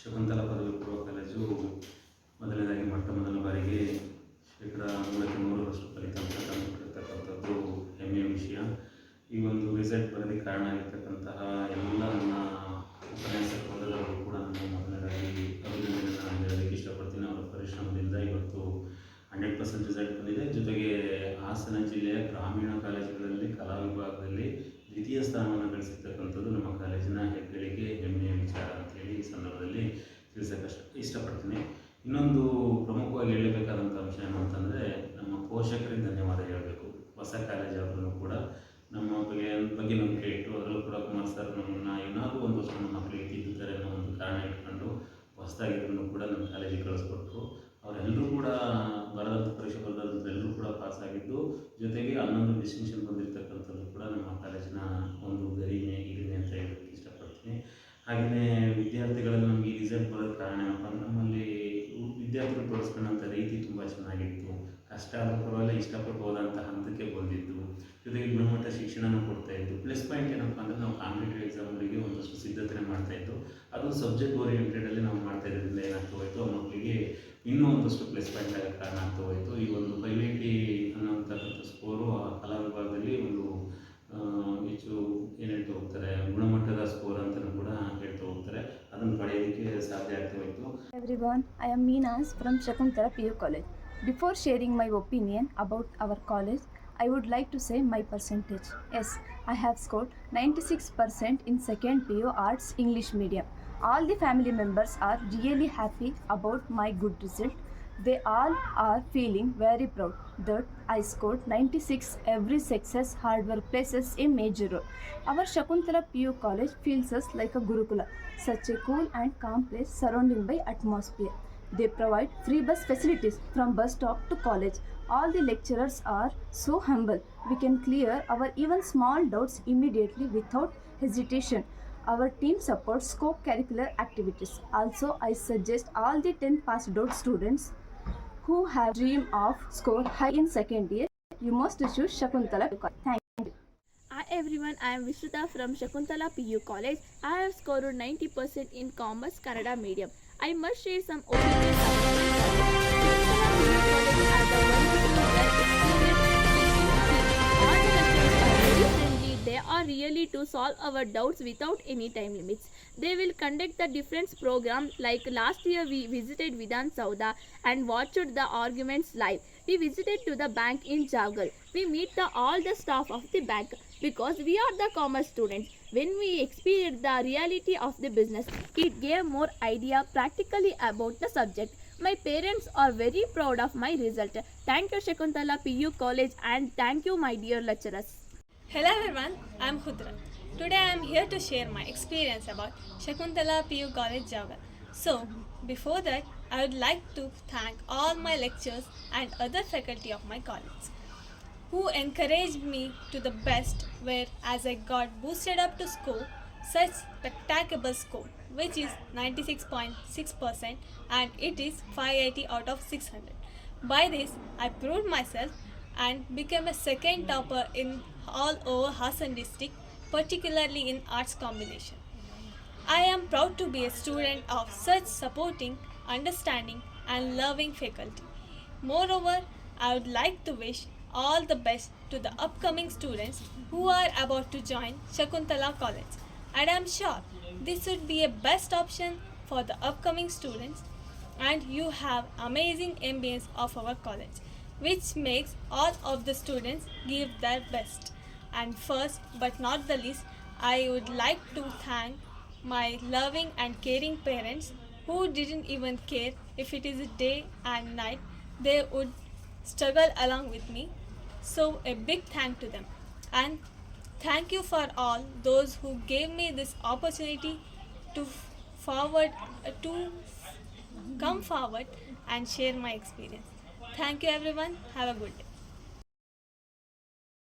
ಶಕುಂತಲಾ ಪದವಿ ಪೂರ್ವ ಕಾಲೇಜು ಮೊದಲನೇದಾಗಿ ಮೊಟ್ಟ ಮೊದಲ ಬಾರಿಗೆ ಶೇಕಡಾ ನೂರಕ್ಕೆ ನೂರರಷ್ಟು ಫಲಿತಾಂಶ ತಂದುಕೊಟ್ಟಿರ್ತಕ್ಕಂಥದ್ದು ಹೆಮ್ಮೆಯ ವಿಷಯ. ಈ ಒಂದು ರಿಸಲ್ಟ್ ಬರೋದಕ್ಕೆ ಕಾರಣ ಆಗಿರ್ತಕ್ಕಂತಹ ಎಲ್ಲ ನನ್ನ ಉಪನ್ಯಾಸಕ ಬಂದದವರು ಕೂಡ ನಾನು ಮೊದಲನೇದಾಗಿ ಅಭಿನಂದನೆಯನ್ನು ನಾನು ಹೇಳೋದಕ್ಕೆ ಇಷ್ಟಪಡ್ತೀನಿ. ಅವರ ಪರಿಶ್ರಮದಿಂದ ಇವತ್ತು ಹಂಡ್ರೆಡ್ ಪರ್ಸೆಂಟ್ ರಿಸಲ್ಟ್ ಬಂದಿದೆ. ಜೊತೆಗೆ ಹಾಸನ ಜಿಲ್ಲೆಯ ಗ್ರಾಮೀಣ ಕಾಲೇಜುಗಳಲ್ಲಿ, ಕಲಾ ವಿಭಾಗದಲ್ಲಿ ದ್ವಿತೀಯ ಸ್ಥಾನವನ್ನು ಗಳಿಸಿರ್ತಕ್ಕಂಥದ್ದು ನಮ್ಮ ಕಾಲೇಜಿನ ಹೆಗ್ಗಳಿಗೆ ಹೆಮ್ಮೆಯ ವಿಚಾರ. ಈ ಸಂದರ್ಭದಲ್ಲಿ ತಿಳಿಸೋಕೆ ಇಷ್ಟಪಡ್ತೀನಿ. ಇನ್ನೊಂದು ಪ್ರಮುಖವಾಗಿ ಹೇಳಬೇಕಾದಂಥ ಅಂಶ ಏನು ಅಂತಂದರೆ ನಮ್ಮ ಪೋಷಕರಿಗೆ ಧನ್ಯವಾದ ಹೇಳಬೇಕು. ಹೊಸ ಕಾಲೇಜ್ ಆದ್ರೂ ಕೂಡ ನಮ್ಮ ಬಗ್ಗೆ ಬಗ್ಗೆ ನಂಬಿಕೆ ಇಟ್ಟು ಅದರಲ್ಲೂ ಕೂಡ ಕುಮಾರ್ ಸರ್ ನಮ್ಮನ್ನು ಏನಾದರೂ ಒಂದು ವರ್ಷ ನಮ್ಮ ಮಕ್ಕಳಿಗೆ ಅನ್ನೋ ಒಂದು ಕಾರಣ ಇಟ್ಕೊಂಡು ಹೊಸದಾಗಿದ್ದರೂ ಕೂಡ ನಮ್ಮ ಕಾಲೇಜಿಗೆ ಕಳಿಸ್ಕೊಟ್ರು. ಅವರೆಲ್ಲರೂ ಕೂಡ ಬರದಂಥ, ಪರೀಕ್ಷೆ ಬರೆದಂಥ ಎಲ್ಲರೂ ಕೂಡ ಪಾಸ್ ಆಗಿದ್ದು, ಜೊತೆಗೆ ಹನ್ನೊಂದು ಡಿಸ್ಟಿಂಕ್ಷನ್ ಬಂದಿರತಕ್ಕಂಥದ್ದು ಕೂಡ ನಮ್ಮ ಕಾಲೇಜಿನ ಒಂದು ಹಾಗೆಯೇ ವಿದ್ಯಾರ್ಥಿಗಳಲ್ಲಿ ನಮಗೆ ಈ ರಿಸಲ್ಟ್ ಬರೋದು ಕಾರಣ ಏನಪ್ಪ ಅಂದ್ರೆ ನಮ್ಮಲ್ಲಿ ವಿದ್ಯಾರ್ಥಿಗಳು ತೋರಿಸ್ಕೊಂಡಂಥ ರೀತಿ ತುಂಬ ಚೆನ್ನಾಗಿತ್ತು. ಕಷ್ಟ ಆದರೂ ಪರವಾಗಿಲ್ಲ ಇಷ್ಟಪಟ್ಟು ಹೋದಂಥ ಹಂತಕ್ಕೆ ಬಂದಿದ್ದು. ಜೊತೆಗೆ ಗುಣಮಟ್ಟ ಶಿಕ್ಷಣನೂ ಕೊಡ್ತಾ ಇದ್ದು ಪ್ಲಸ್ ಪಾಯಿಂಟ್ ಏನಪ್ಪ ಅಂದರೆ ನಾವು ಕಾಂಪಿಟೇಟಿವ್ ಎಕ್ಸಾಮ್ಗಳಿಗೆ ಒಂದಷ್ಟು ಸಿದ್ಧತೆ ಮಾಡ್ತಾ ಇದ್ದು, ಅದು ಸಬ್ಜೆಕ್ಟ್ ಓರಿಯೆಂಟೆಡಲ್ಲಿ ನಾವು ಮಾಡ್ತಾ ಇರೋದ್ರಿಂದ ಏನಾಗ್ತಾ ಹೋಯಿತು ಮಕ್ಕಳಿಗೆ ಇನ್ನೂ ಒಂದಷ್ಟು ಪ್ಲಸ್ ಪಾಯಿಂಟ್ ಆಗೋಕ್ಕೆ ಕಾರಣ ಆಗ್ತಾ ಹೋಯಿತು. ಈ ಒಂದು ಫೈವ್ ಏಯ್ಟಿ ಅನ್ನೋಂಥಕ್ಕಂಥ ಸ್ಕೋರು ಆ ಕಲಾ ವಿಭಾಗದಲ್ಲಿ ಒಂದು ಹೆಚ್ಚು ಏನೇಳ್ತಾ ಹೋಗ್ತಾರೆ, ಗುಣಮಟ್ಟದ score ಅದನ್ನು ಪಡೆಯೋದಕ್ಕೆ ಸಾಧ್ಯ ಆಗ್ತಾ ಹೋಯಿತು everyone, I am Meenas from Shakuntala PU College. Before sharing my opinion about our college, I would like to say my percentage. Yes, I have scored 96% in second PU Arts English medium. All the family members are really happy about my good result. they all are feeling very proud that I scored 96. Every success, hard work plays a major role. Our Shakuntala PU College feels us like a Gurukula, such a cool and calm place surrounded by atmosphere. They provide free bus facilities from bus stop to college. All the lecturers are so humble. We can clear our even small doubts immediately without hesitation. Our team supports co-curricular activities. Also, I suggest all the 10 passed out students who have dream of score high in second year, you must choose Shakuntala. Thank you. Hi everyone, I am Vishuta from Shakuntala PU College. I have scored 90% in Commerce Kannada medium. I must share some opinions really to solve our doubts without any time limits. They will conduct the different program like last year we visited Vidhan Sauda and watched the arguments live. We visited to the bank in Javgal. We meet the, all the staff of the bank because we are the commerce students. When we experience the reality of the business, it gave more idea practically about the subject. My parents are very proud of my result. Thank you Shakuntala PU College and thank you my dear lecturers. Hello everyone, I am Khudra. Today I am here to share my experience about Shakuntala PU College Jagal. So, before that, I would like to thank all my lecturers and other faculty of my college who encouraged me to the best where as I got boosted up to score such spectacular score which is 96.6% and it is 580 out of 600. By this I proved myself and became a second topper in all over Hassan district particularly in arts combination. I am proud to be a student of such supporting, understanding, and loving faculty. Moreover, I would like to wish all the best to the upcoming students who are about to join Shakuntala College. And I am sure this would be a best option for the upcoming students and you have amazing ambience of our college which makes all of the students give their best. And first but not the least i would like to thank my loving and caring parents who didn't even care if it is day and night. They would struggle along with me. So a big thank to them. And thank you for all those who gave me this opportunity to forward uh, to come forward and share my experience thank you everyone. Have a good day